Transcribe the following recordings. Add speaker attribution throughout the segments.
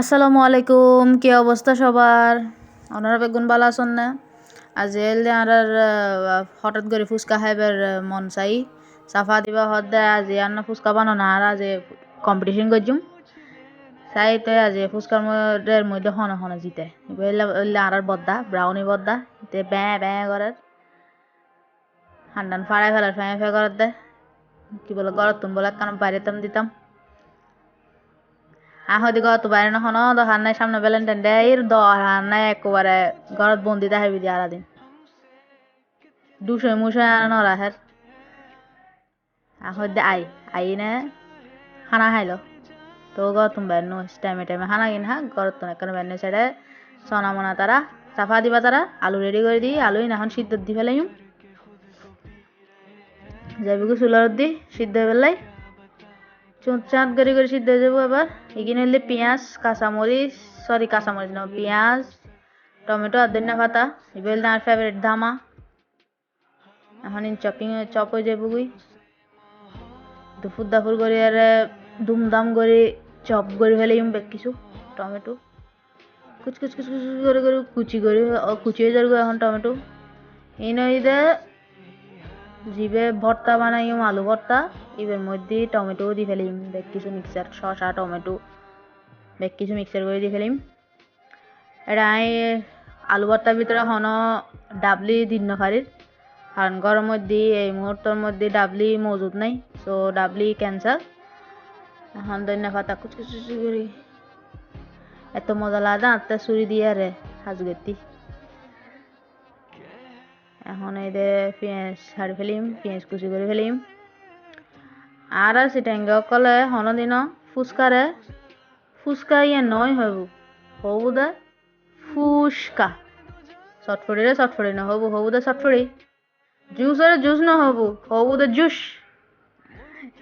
Speaker 1: আসসালামু আলাইকুম, কি অবস্থা সবার? ওনারা বেগুন ভালো আছেন না? আজ এলে আর হঠাৎ করে ফুচকা খাইবার মন চাই। সাফা দিবা হদ দেয় আজ আর না ফুচকা বানানো, আর আজ কম্পিটিশন করছুম চাই তো আজ ফুচকার মধ্যে মধ্যে হন হন জিতে। এলে আর বদ্দা ব্রাউনি বদ্দা তে ব্যাঁ ব্যাঁ করে হান্ডান ফাড়াই ফেলার, ফ্যাঁ ফ্যাঁ করার দেয় কি বলে গরত তুমি বলে কারণ বাইরে তাম দিতাম। আহদি গত বাইরে নহন দহার নাই, সামনে ভ্যালেন্টাইন ডে এর দহার নাই, একবারে ঘরত বন্দি দেখাবি দিয়ে আরা দিন দুশো মুশো আনা নরা হের। আহদ দে আই আই নে খানা খাইলো তো গত তুমি বাইরে নো টাইমে টাইমে খানা কিন হা, ঘরত তো এখানে বাইরে ছেড়ে সোনা মোনা তারা সাফা দিবা তারা, আলু রেডি করে দিই আলু না এখন সিদ্ধ দি ফেলাইম। যাবি চুলার দি সিদ্ধ হয়ে পেলাই চাঁদ করে করে সিদ্ধ হয়ে যাব এবার। এখানে হলে পেঁয়াজ, কাঁচামরিচ সরি কাঁচামরিচ না পেঁয়াজ, টমেটো আর ধনিয়া পাতা। এবার আমার ফেভারিট ধামা। এখন চপিং চপ হয়ে যাব গুই। দুপুর দাপুর করে আর দুমদাম করে চপ করে ফেলে কিছু, টমেটো। কুচ কুচ কুচ কুচ করে করে কুচি করে কুচি হয়ে যাবে এখন টমেটো। এই নয় জিবে ভর্তা বানাই, আলু ভর্তা। এবার মধ্যে টমেটোও দিয়ে ফেলিম বেগ কিছু মিক্সার শসা, টমেটো বেগ কিছু মিক্সার করে দিয়ে ফেলিম। এটা আমি আলু ভর্তার ভিতরে হন ডাবলি দিন নখারির কারণ গরম মধ্যে, এই মুহূর্তের মধ্যে ডাবলি মজুদ নাই সো ডাবলি ক্যান্সার এখন ধন্যা পাতা কুচকুচি করি। এত মজা লাগা আত্মা চুরি দিয়ে রে সাজগতি এখন এই দে পেঁয়াজ ছাড়ি ফেলিম, পেঁয়াজ কুচি করে ফেলিম। কলে হন দিন ফুচকারে ফুচকা ইয়ে নয় হবু হবু দে ফুসকা চটফড়ি রে চটফড়ি ন হবু হবু দে চটফড়ি জুস রে জুস ন হবু হবু দে জুস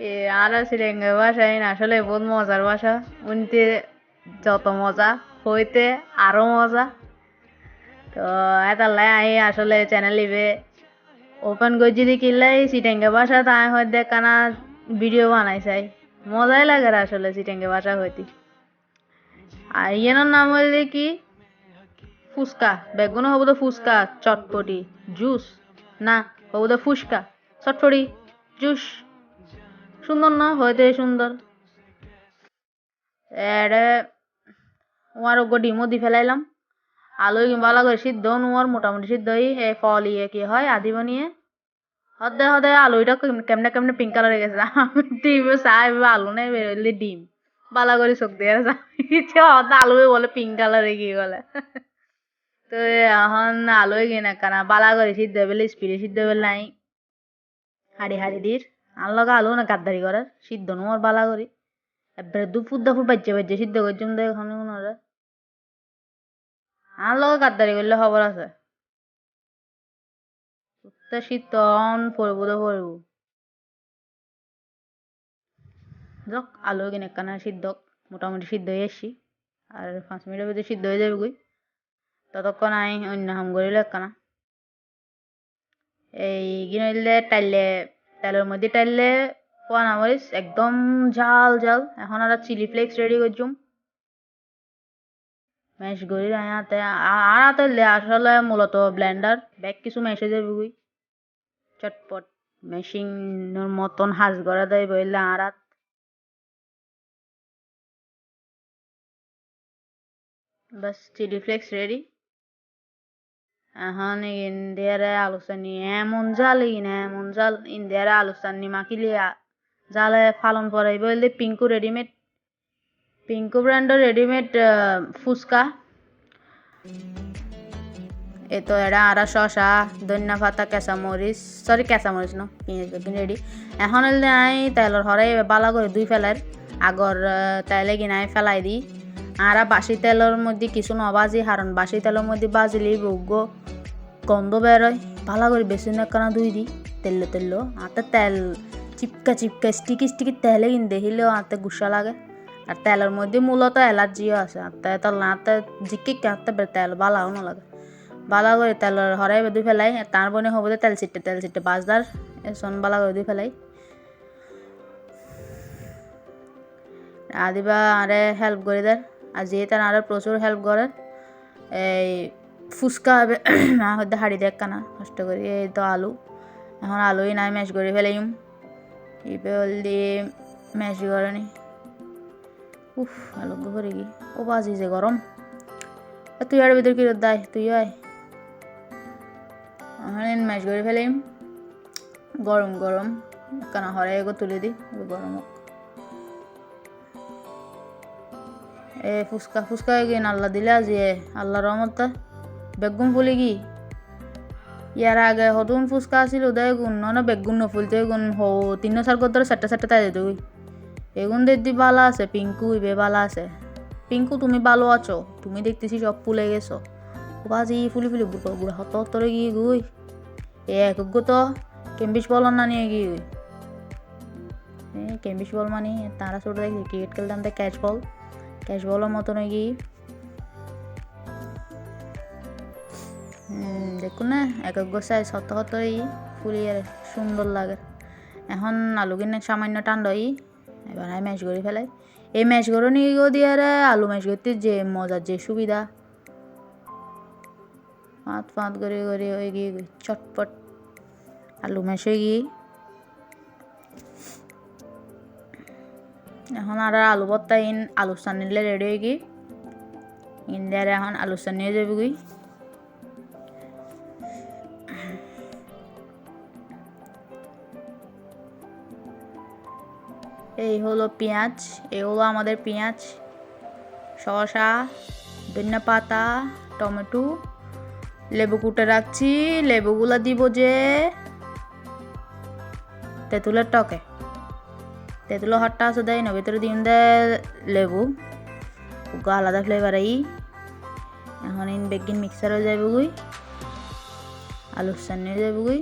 Speaker 1: এ, আর সিটেঙ্গ ভাষা আসলে বহুত মজার ভাষা। উনতে যত মজা হইতে আরও মজা। তো এতাল্লাই আহি আসলে চ্যানেল ইবে ওপেন করে যদি কিনলাই সিটেঙ্গে ভাষা তাই হয়তো কানা ভিডিও বানাই চাই। মজাই লাগে আসলে সিটেঙ্গে ভাষা হইতে। আর ইয়ের নাম হইলে কি? ফুচকা। বেগুনও হব তো ফুচকা, চটপটি, জুস। না, হব তো ফুচকা, চটপটি, জুস। সুন্দর না? হইতে সুন্দর। এড়ে ওয়ার ওগো ডিমও দি ফেলাইলাম। আলু ভালো করে সিদ্ধ নোয়ার মোটামুটি সিদ্ধ হই, এ ফল ইয়ে কি হয় আদি বানিয়ে হদে হদে আলুটা কেমনে কেমনে পিঙ্ক কালার হয়ে গেছে ডিম চাই আলু নেই বেরোলে ডিম। বালা করে চোখ দিয়ে ইচ্ছে হতে আলু বলে পিঙ্ক কালারে কি বলে তো এখন আলু কিনে কানা, বালা করে সিদ্ধ বেলে স্পিডে সিদ্ধ বেলে নাই হাড়ি হাড়ি দির আর লগা আলু না গাদ্দারি করার সিদ্ধ নোয়ার বালা করি এবারে দুপুর দুপুর বাজ্যে বাজ্যে সিদ্ধ করছুম দেখ ওখানে ওনারা আর লগে গাদ্দারি করলে খবর আছে। উত্তর শীতন পড়ব পড়ব যাক, আলু কিনে কানা সিদ্ধ, মোটামুটি সিদ্ধ হয়ে এসছি আর পাঁচ মিনিটের ভিতরে সিদ্ধ হয়ে যাবে গুই ততক্ষণ আমি অন্য হাম করিলে কানা এই গিনলে টাইলে তেলের মধ্যে টাইলে পোয়ানা মরিচ, একদম ঝাল ঝাল। এখন আর চিলি ফ্লেক্স রেডি করছুম। ম্যাশ করি আয়াতে আর হাতে আসলে মূলত ব্লেন্ডার ব্যাগ কিছু মেশে যাবে গুই চটপট মেশিনের মতন হাজ করা দেয় বললে আর হাত বাস, চিলি ফ্লেক্স রেডি এখন ইন্ডিয়ারে আলোচনী এমন জাল ইন এমন জাল। ইন্ডিয়ারে আলোচনী মাখিলে জালে ফালন পরাই বললে পিঙ্কু রেডিমেড পিঙ্কু ব্র্যান্ডের রেডিমেড ফুচকা। এ তো এটা আরা শশা, ধনিয়া পাতা কেঁচামরিচ সরি কেঁচামরিচ ন বেগুন রেডি এখন হলে আই তেলর হরে বালা করে দুই ফেলার আগর তেলে কিনাই ফেলাই দিই আর বাসি তেলের মধ্যে কিছু নবাজি হারণ বাসি তেলের মধ্যে বাজিলি বৌগ গন্ধ বেরোয় ভালো করে বেশি না কেন ধুই দিই তেল তেল। আতে তেল, চিপকা চিপকা স্টিকি স্টিকি তেলে কিন দেখিলেও আতে গুসা লাগে। আর তেলের মধ্যে মূলত অ্যালার্জিও আছে। আত্মা তেল আত্মা জিকি আত্মা তেল ভালো না লাগে ভালো করে তেলের হরাই বেদু ফেলাই, তার বনে হব তেল চিটে তেল চিটে বাজদার এসন ভালো করে দুই ফেলাই। আদিবা আরে হেল্প করে দেয় আর যে তার আরও প্রচুর হেল্প করে এই ফুচকা মা হয়তো হাড়ি দেখ না কষ্ট করি, এই তো আলু। এখন আলুই নাই, ম্যাশ করে ফেলাইম। ইপে হলদি ম্যাশ করেনি। উফ, আলু করে কি ও বাজি যে গরম। তুই আর ভিতর কি দায়? তুই আয়। ম্যাশ করে ফেলাইম। গরম গরম। কেন হরাই এগো তুলে দিই গরম। এ ফুচকা ফুচকা কি আল্লাহ দিলে আজি আল্লাহ রহমত। বেগুন ফুলি কি? ইয়ার আগে হতুন ফুচকা আছিল উদয় গুণ ন বেগুন নফুলতে গুণ, হো তিন গর ধরে চারটে চারটে তাই দিত এগুন দেখতে ভালো আছে পিঙ্কু ইবে ভালো আছে। পিঙ্কু তুমি ভালো আছো, তুমি দেখতেছি সব ফুলে গেছো। বাজি ফুলি ফুলি বুড়ো বুড়া হত হতরে গিয়ে গুই? না নিয়ে গিয়ে। গুই কেম্বিস বল মানে তারা ছোট দেখি, ক্রিকেট খেলতাম তো ক্যাচ বল। ক্যাচ বলের মতন কি দেখুন না, এক এক গোসাই সত্য সত্তরই ফুলিয়ে সুন্দর লাগে। এখন আলু কিনে সামান্য টান্ডই এবার আমি ম্যাশ করে ফেলাই। এই ম্যাশ করে নিয়ে দিয়ে আলু ম্যাশ করতে যে মজার যে সুবিধা পাঁত পাঁত করে করে হয়ে গিয়ে চটপট আলু হয়ে গিয়ে। এখন আর আলু ভর্তা ইন, আলু চান নিলে রেডি হয়ে গিয়ে। ইন্ডিয়ার এখন আলু চান নিয়ে যাবে গই এই হলো পেঁয়াজ, এই হলো আমাদের পেঁয়াজ। শসা, ধনিয়া পাতা, টমেটো। লেবু কুটে রাখছি, লেবুগুলো দিব যে তেঁতুলের টকে। তেঁতুলো হটটা আছে দেয় না, ভিতরে দিন দেয় লেবু। আলাদা ফ্লেভার এই এখন ইন বেগিন মিক্সার হয়ে যাবে গুই। আলুর সান্নি হয়ে যাবে গুই।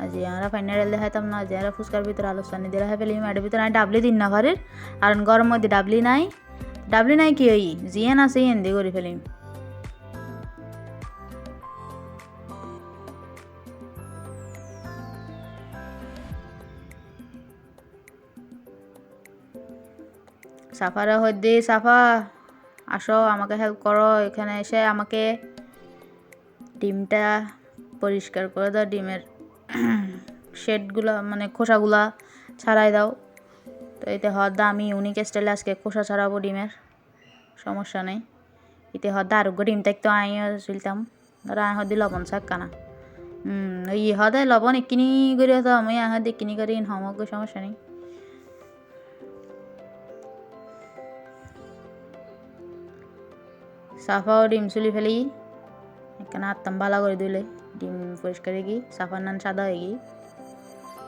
Speaker 1: আর যে আমরা ফাইনাল দেখাইতাম না, যে আমরা ফুচকার ভিতরে আলুর সান্নি দিলে হয় ফেলি এটার ভিতরে আমি ডাবলি দিন না ঘরের। আর গরম মধ্যে ডাবলি নাই। ডাবলি নাই কি ওই? জিয়েন আছে ইয়েন দিয়ে করে ফেলিম সাফারা হদ্দি সাফা। আসো, আমাকে হেল্প করো, এখানে এসে আমাকে ডিমটা পরিষ্কার করে দাও, ডিমের শেডগুলো মানে খোসাগুলা ছাড়াই দাও। তো এতে হদ আমি ইউনিক স্টাইলে আজকে খোসা ছাড়াবো ডিমের, সমস্যা নেই। এতে হদ আরোগ্য ডিম থাকতো আমিও চলতাম ধরো আয় হদি লবণ শাক কানা। হুম ওই হদে লবণ একিনি করে হতো আমি আহ দেখিনি করি হমক সমস্যা নেই। সাফাও ডিম চুলি ফেলি। এখানে আত্মাম বালা করে দিলে। ডিম পরিষ্কার গিয়ে সাফার নান সাদা হয়ে গিয়ে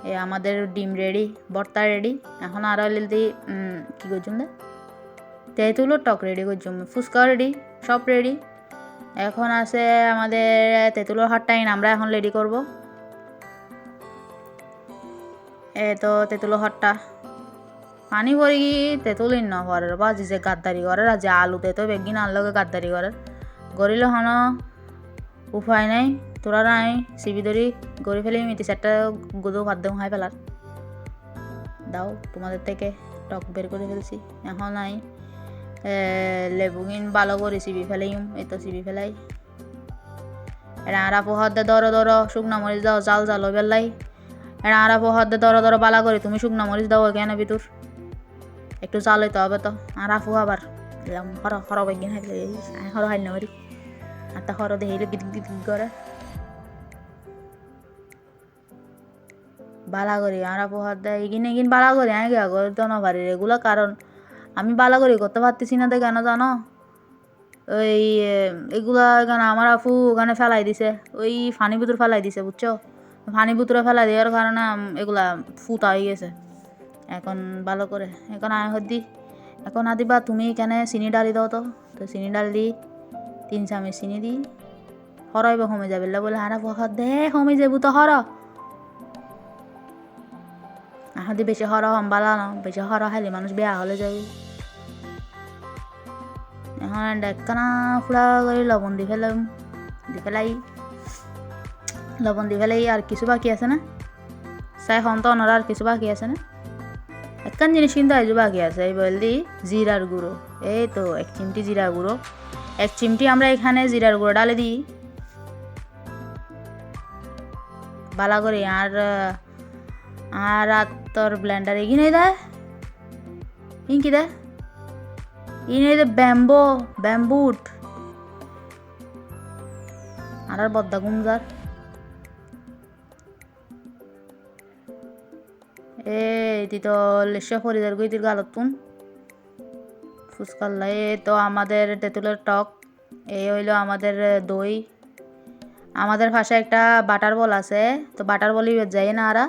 Speaker 1: এ, আমাদের ডিম রেডি ভর্তা রেডি এখন আরও লিলদি কী করছুন দে তেঁতুলো টক রেডি করছুম ফুচকা রেডি সব রেডি এখন আছে আমাদের তেঁতুলোর হাটটাইন আমরা এখন রেডি করব। এ, তো তেঁতুলো হটটা পানি ভরি কি তেঁতুলিন ন ঘরের বা যে গাদ্দারি ঘরের আর যে আলুতে তো বেগিন আনলোকে গাদ্দারি ঘরের গরিলে হন, উপায় নাই, তোরা নাই, সিবি ধরি গড়ি ফেলি, মিটি চারটা গুদো ভাত দেও হাই ফেলার। দাও, তোমাদের থেকে টক বের করে ফেলছি। এখন নাই লেবুগিন ভালো করে, সিবি ফেলাইম, এই তো সিবি ফেলাই। পোহার দে দর দর, শুকনো মরিচ দাও, জাল জাল বেলাই পোহার দে দর দর বালা করে, তুমি শুকনো মরিচ দাও এখানে ভিতর একটু জাল হইতে হবে তো। আর আফু আবার এলাম, হর হর বেগিন হাইলে হর হাইল না আর তা হর দেখিলে গিট গিট করে। বালা করি আমরা পোহার দেয়, এগিন এগিন বালা করি আমি গিয়া করতে না পারি এগুলো কারণ আমি বালা করি, করতে পারতেছি না তো কেন জানো? ওই, এগুলা এখানে আমার আফু ওখানে ফেলাই দিছে, ওই ফানি বুতুর ফেলাই দিছে, বুঝছ? ফানি বুতুরে ফেলাই দেওয়ার কারণে এগুলা ফুটা হয়ে গেছে। এখন ভালো করে, এখন আয় হদ্দি এখন আদিবা তুমি এখানে চিনি ডালি দাও তো। তো চিনি ডাল দি, তিন চামচ চিনি দি হরাইব কমে যাবে। বলে হারা পখাত দে কমে যাব তো হর আহাদি বেশি হর হম বালা ন। বেশি হর খাইলে মানুষ বেয়া হলে যাবে। এখন ডেকানা ফুড়া করে লবণ দি ফেলাম দি ফেলাই লবণ দি ফেলাই আর কিছু বাকি আছে না? চাই সন্ত আর কিছু বাকি আছে না? আরেকখান জিনিস কিন্তু আজ বাকি আছে, এই বলদি জিরার গুঁড়ো। এই তো, এক চিমটি জিরার গুঁড়ো। এক চিমটি আমরা এখানে জিরার গুঁড়ো ডালে দিই। বালা করে, আর আর তোর ব্লেন্ডার এগিয়ে দেয় ইনকি দেয় ইনে দে। ব্যাম্বো ব্যাম্বুট আর আর বদ্দা গুমজার এ তুই তো লেশা ফরিদার গই তুই গালতুন ফুসকাল্লা, এ তো আমাদের তেঁতুলের টক এই হইল আমাদের দই। আমাদের ভাষায় একটা বাটার বল আছে, তো বাটার বলই যাই না আরা।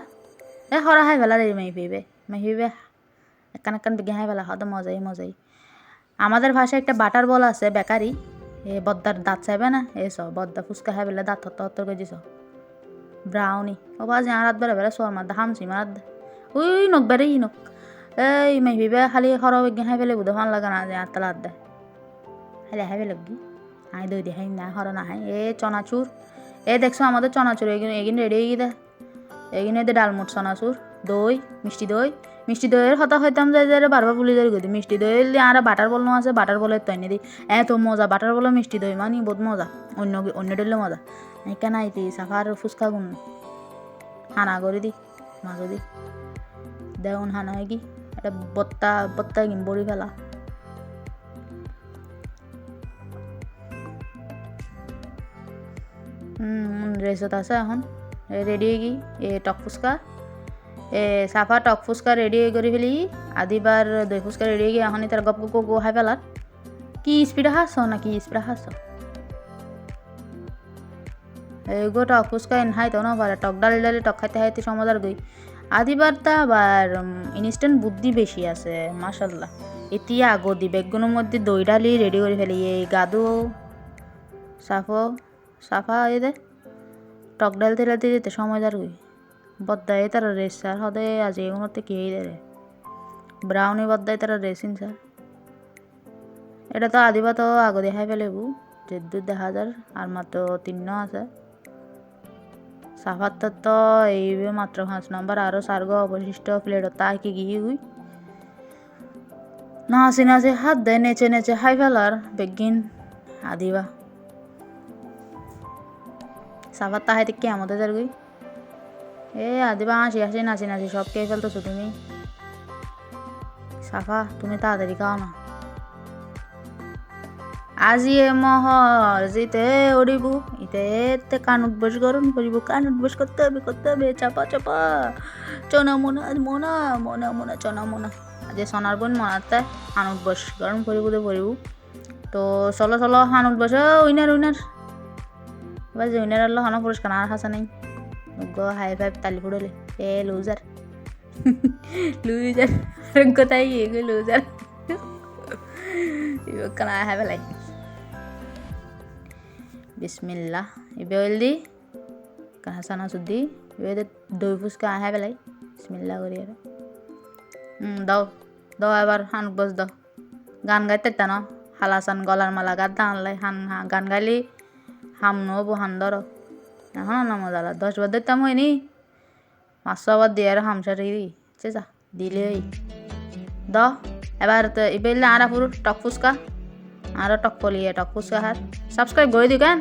Speaker 1: এ হরা হাই ফেলা রে মাই পিবে মাই পিবে একান একান বিজ্ঞা হাই ফেলা, হদ মজাই মজাই। আমাদের ভাষায় একটা বাটার বল আছে, বেকারি, এ বদ্দার দাঁত চাইবে না, এ স বদ্দা ফুচকা হাই বেলে দাঁত হত্তর হত্তর কেজি স ব্রাউনি, ও বাজ আর বেড়ে বেড়ে সোয়ার মাদ্দা, হামছি মার উই নক বেড়ে ই নক এই মাই ভিবে খালি সর বিজ্ঞা খাই ফেলে বুধ ভালো লাগা না যে আর তালা দে খালি হাই ফেলে কি আই দই দিয়ে হাই না হর না হাই এ চনাচুর এ দেখছ আমাদের চনাচুর এগিন এগিন রেডি হয়ে গিয়ে এগিনে দে ডালমুট চনাচুর দই মিষ্টি দই মিষ্টি দইয়ের কথা হইতাম যে যে বারবার বলি যাই গদি মিষ্টি দই দিয়ে আর বাটার বল আছে বাটার বলের তো এনে দি এত মজা বাটার বলে মিষ্টি দই মানে বহুত মজা অন্য অন্য ডলে মজা কেন আইতি সাফার ফুচকা গুন হানা করে দি মাঝে দি দেউন হানা হয় কি? এটা বত্তা বত্তা কিন বড়ি ফেলা। রেসত আছে এখন। রেডি হয়ে গি এ, টক ফুচকা। এ, চাফা টক ফুচকা রেডি কৰি ফেলি। আদিবাৰ দৈ ফুচকা ৰেডি হৈ এখন তাৰ গপ গপ গোহাই পেলাত। কি স্পিডে খাচ্ছ না কি স্পিডে খাচ্ছ এগো টক ফুচকা খাইতো না পারে টক ডালি ডালি টক খাইতে খাইতে সমাজার গই আদিবার তা আবার ইনস্ট্যান্ট বুদ্ধি বেশি আছে মাসাল্লাহ এতিয়া আগদি বেগুনের মধ্যে দই ডালি রেডি করে ফেলি, এই গাদু সাফো সাফা এই দে টক ডাল তেলে দিয়ে যেতে সমাজার গই বদ্দায় তারা রেস স্যার হদে আজ এগুলোতে কে রে ব্রাউনি বদ্দায় তারা রেসিন স্যার এটা তো আদিবা তো আগে দেখাই ফেলেবু যে দু দেখা যার আর মাত্র তিন্ন আছে। সাফার তো এই মাত্র পাঁচ নম্বর আরও সার্গ অবশিষ্ট প্লেট তা কি গিয়ে গুই? নাচি নাচি হাত দেয় নেচে নেচে, হাই ফেলার বেগিন আদিবা। সাফার তা হাইতে কে আমাদের যার গুই? এ আদিবা, হাসি হাসি, নাচি নাচি, সব খেয়ে ফেলতেছো তুমি? সাফা, তুমি তাড়াতাড়ি খাও না। আজি এ মহর জিতে উড়িব, ইতে এতে কান উঠবস, গরম করিব, কান উঠবস, করতে হবে করতে হবে, চাপা চাপা। চনা মোনা মোনা মোনা মোনা, চনা মোনা। আজ সোনার বোন মনাতে হান উঠবস, গরম করিব দে পড়িব। তো চলো চলো, হান উঠবস উইনার উইনার। এবার যে উইনার আল্লাহ হন পুরস্কার আর হাসা নেই। গো হাই ফাইভ তালি ফুড়লে। এ লুজার লুজার কোথায় এগো লুজার ইবে কানা হাই ফেলাই বিসমিল্লাহ। ইবে অইল দি কাহাসানা সুদি ইবে দই ফুচকা আহাই পেলাই বিসমিল্লাহ করি আর দাও। দাও এবার হান বস দাও। গান গাইতে ন। হালাসান গলার মালা গাত দাঁড়ালাই হান গান গাইলি হাম নবো হান ধরো এখন না মজা দশ বার দিতাম হয়নি পাঁচশো আবার দিয়ে আর হাম সারি দি। যা, দিলে দ এবার তো এবার আরা পুরো টক ফুচকা। আরও টক পলিয়ে টক ফুচকা হার। সাবস্ক্রাইব করে দিও কেন?